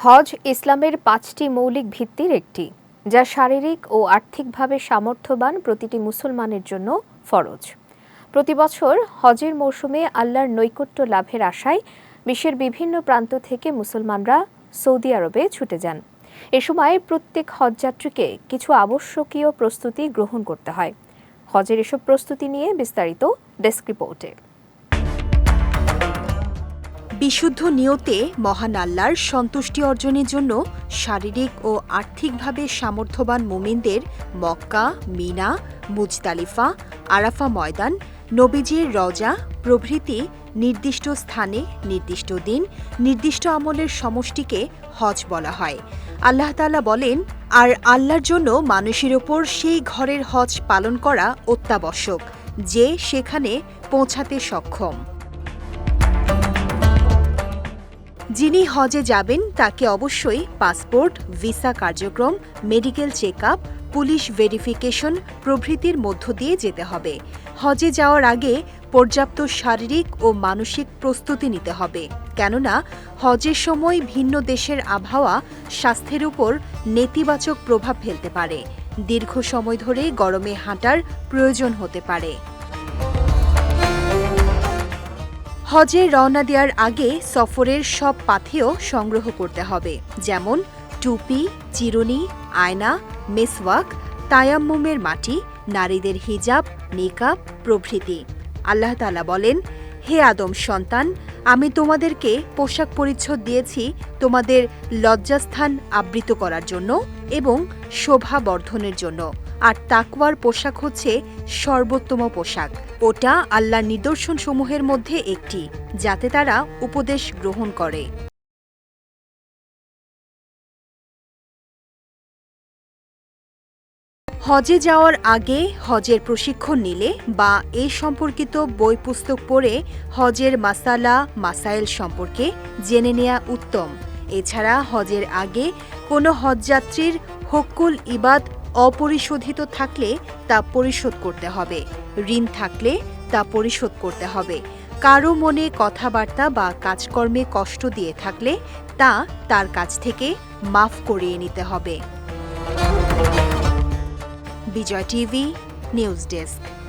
হজ ইসলামের পাঁচটি মৌলিক ভিত্তির একটি, যা শারীরিক ও আর্থিকভাবে সামর্থ্যবান প্রতিটি মুসলমানের জন্য ফরজ। প্রতি বছর হজের মৌসুমে আল্লাহর নৈকট্য লাভের আশায় বিশ্বের বিভিন্ন প্রান্ত থেকে মুসলমানরা সৌদি আরবে ছুটে যান। এ সময় প্রত্যেক হজযাত্রীকে কিছু আবশ্যকীয় প্রস্তুতি গ্রহণ করতে হয়। হজের এসব প্রস্তুতি নিয়ে বিস্তারিত ডেস্ক রিপোর্টে। বিশুদ্ধ নিয়তে মহান আল্লাহর সন্তুষ্টি অর্জনের জন্য শারীরিক ও আর্থিকভাবে সামর্থ্যবান মুমিনদের মক্কা, মিনা, মুজতালিফা, আরাফা ময়দান, নবীজির রজা, প্রভৃতি নির্দিষ্ট স্থানে, নির্দিষ্ট দিন, নির্দিষ্ট আমলের সমষ্টিকে হজ বলা হয়। আল্লাহ তাআলা বলেন, আর আল্লাহর জন্য মানুষের ওপর সেই ঘরের হজ পালন করা অত্যাবশ্যক, যে সেখানে পৌঁছাতে সক্ষম। যিনি হজে যাবেন, তাকে অবশ্যই পাসপোর্ট, ভিসা কার্যক্রম, medical check up police verification প্রভৃতির মধ্য দিয়ে যেতে হবে। হজে যাওয়ার আগে পর্যাপ্ত শারীরিক ও মানসিক প্রস্তুতি নিতে হবে। কেননা, হজের সময় ভিন্ন দেশের আবহাওয়া স্বাস্থ্যের উপর নেতিবাচক প্রভাব ফেলতে পারে। দীর্ঘ সময় ধরে গরমে হাঁটার প্রয়োজন হতে পারে। হজে রওনা দেওয়ার আগে সফরের সব পাথেয় সংগ্রহ করতে হবে, যেমন টুপি, চিরুনি, আয়না, মেসওয়াক, তায়াম্মুমের মাটি, নারীদের হিজাব নিকাব প্রভৃতি। আল্লাহ তাআলা বলেন, হে আদম সন্তান, আমি তোমাদেরকে পোশাক পরিচ্ছদ দিয়েছি তোমাদের লজ্জাস্থান আবৃত করার জন্য এবং শোভা বর্ধনের জন্য। আর তাকওয়ার পোশাক হচ্ছে সর্বোত্তম পোশাক। ওটা আল্লাহর নিদর্শনসমূহের মধ্যে একটি, যাতে তারা উপদেশ গ্রহণ করে। হজে যাওয়ার আগে হজের প্রশিক্ষণ নিলে বা এ সম্পর্কিত বই পুস্তক পড়ে হজের মাসালা, মাসাইল সম্পর্কে জেনে নেয়া উত্তম। এছাড়া হজের আগে কোনো হজযাত্রীর হক্কুল ইবাদ অপরিশোধিত থাকলে তা পরিশোধ করতে হবে। ঋণ থাকলে তা পরিশোধ করতে হবে। কারও মনে কথাবার্তা বা কাজকর্মে কষ্ট দিয়ে থাকলে তা তার কাছ থেকে মাফ করিয়ে নিতে হবে। Bijoy TV, news desk.